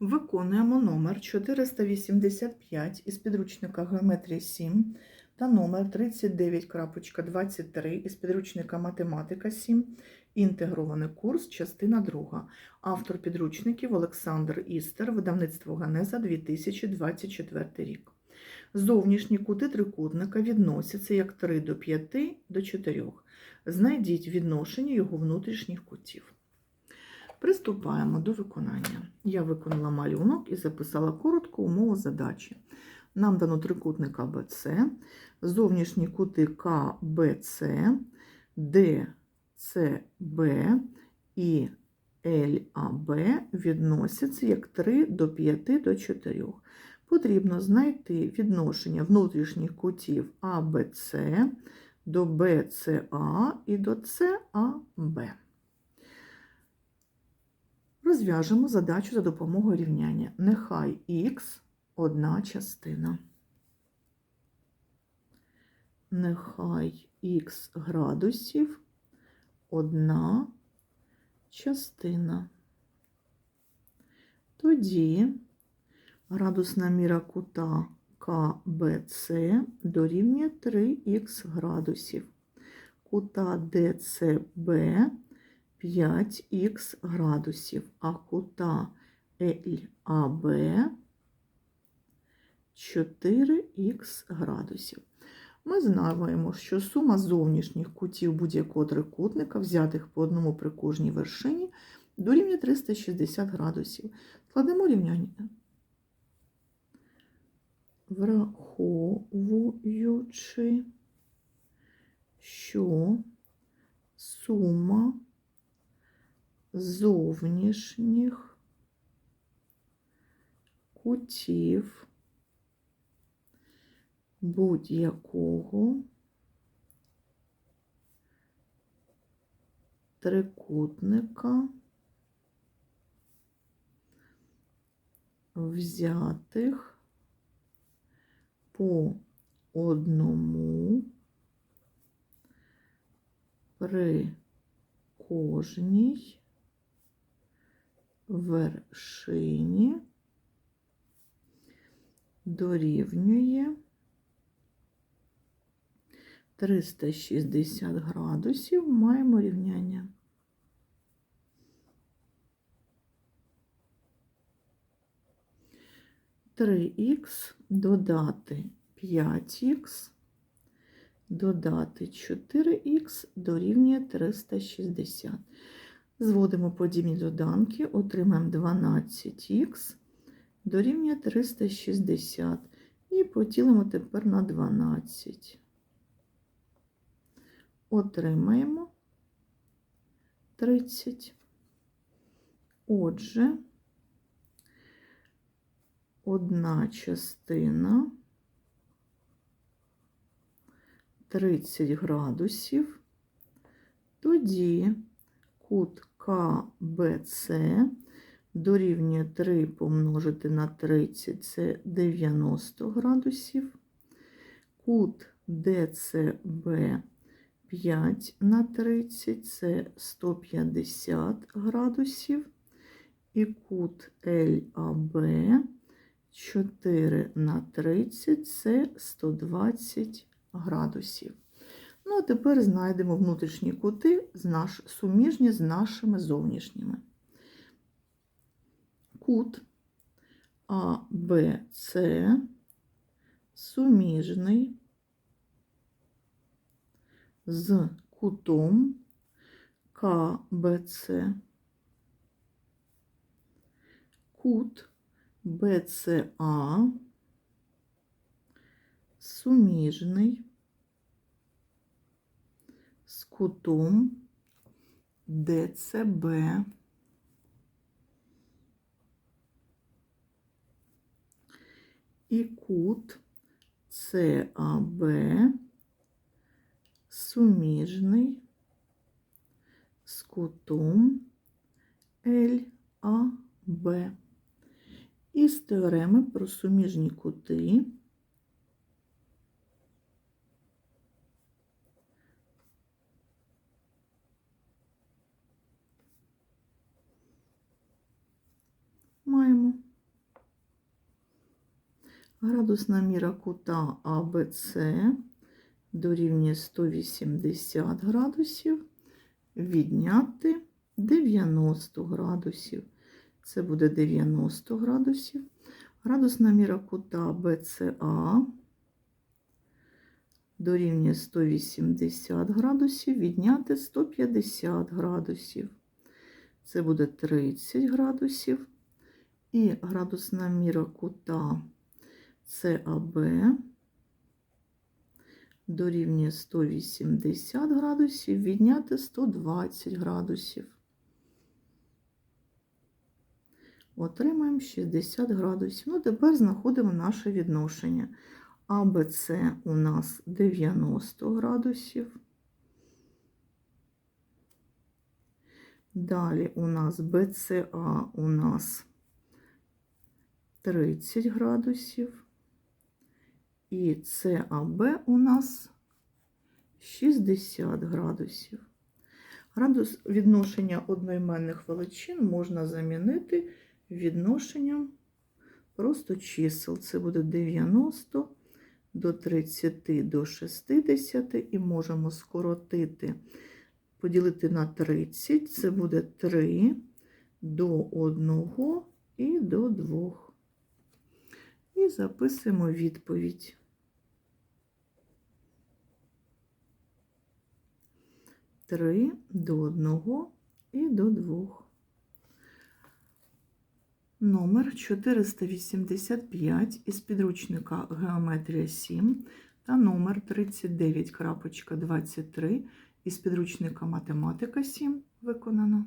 Виконуємо номер 485 із підручника Геометрія 7 та номер 39.23 із підручника Математика 7. Інтегрований курс, частина 2. Автор підручників Олександр Істер, видавництво Ганеза 2024 рік. Зовнішні кути трикутника відносяться як 3 до 5 до 4. Знайдіть відношення його внутрішніх кутів. Приступаємо до виконання. Я виконала малюнок і записала коротку умову задачі. Нам дано трикутник АБЦ, зовнішні кути КБЦ, ДЦБ і ЛАБ відносяться як 3 до 5 до 4. Потрібно знайти відношення внутрішніх кутів АБЦ до БЦА і до САБ. Розв'яжемо задачу за допомогою рівняння. Нехай х одна частина. Нехай х градусів одна частина. Тоді градусна міра кута КБЦ дорівнює 3х градусів. Кута ДЦБ 5х градусів, а кута ЛАБ 4х градусів. Ми знаємо, що сума зовнішніх кутів будь-якого трикутника, взятих по одному при кожній вершині, дорівнює 360 градусів. Складемо рівняння. Враховуючи, що сума зовнішніх кутів будь-якого трикутника взятих по одному при кожній вершині дорівнює 360 градусів, маємо рівняння. Три х додати 5х, додати 4х дорівнює 360. Зводимо подібні доданки, отримаємо 12х дорівнює 360 і поділимо тепер на 12. Отримаємо 30. Отже, одна частина 30 градусів, тоді кут КБЦ дорівнює 3 помножити на 30 це 90 градусів. Кут ДЦБ 5 на 30 це 150 градусів. І кут ЛАБ 4 на 30 це 120 градусів. Ну, а тепер знайдемо внутрішні кути суміжні з нашими зовнішніми. Кут АБЦ суміжний з кутом КБЦ. Кут БЦА суміжний кутом ДЦБ. І кут САБ суміжний з кутом ЛАБ. Із теореми про суміжні кути маємо Градусна міра кута АБЦ дорівнює 180 градусів, відняти 90 градусів. Це буде 90 градусів. Градусна міра кута БЦА дорівнює 180 градусів, відняти 150 градусів. Це буде 30 градусів. І градусна міра кута САБ дорівнює 180 градусів, відняти 120 градусів. Отримаємо 60 градусів. Ну, тепер знаходимо наше відношення. АБЦ у нас 90 градусів. Далі у нас БЦА у нас 30 градусів. І САБ у нас 60 градусів. Градус відношення одноіменних величин можна замінити відношенням просто чисел. Це буде 90 до 30 до 60 і можемо скоротити, поділити на 30, це буде 3 до 1 і до 2. І записуємо відповідь. Три до одного і до двох. Номер 485 із підручника Геометрія 7 та номер 39.23 із підручника Математика 7 виконано.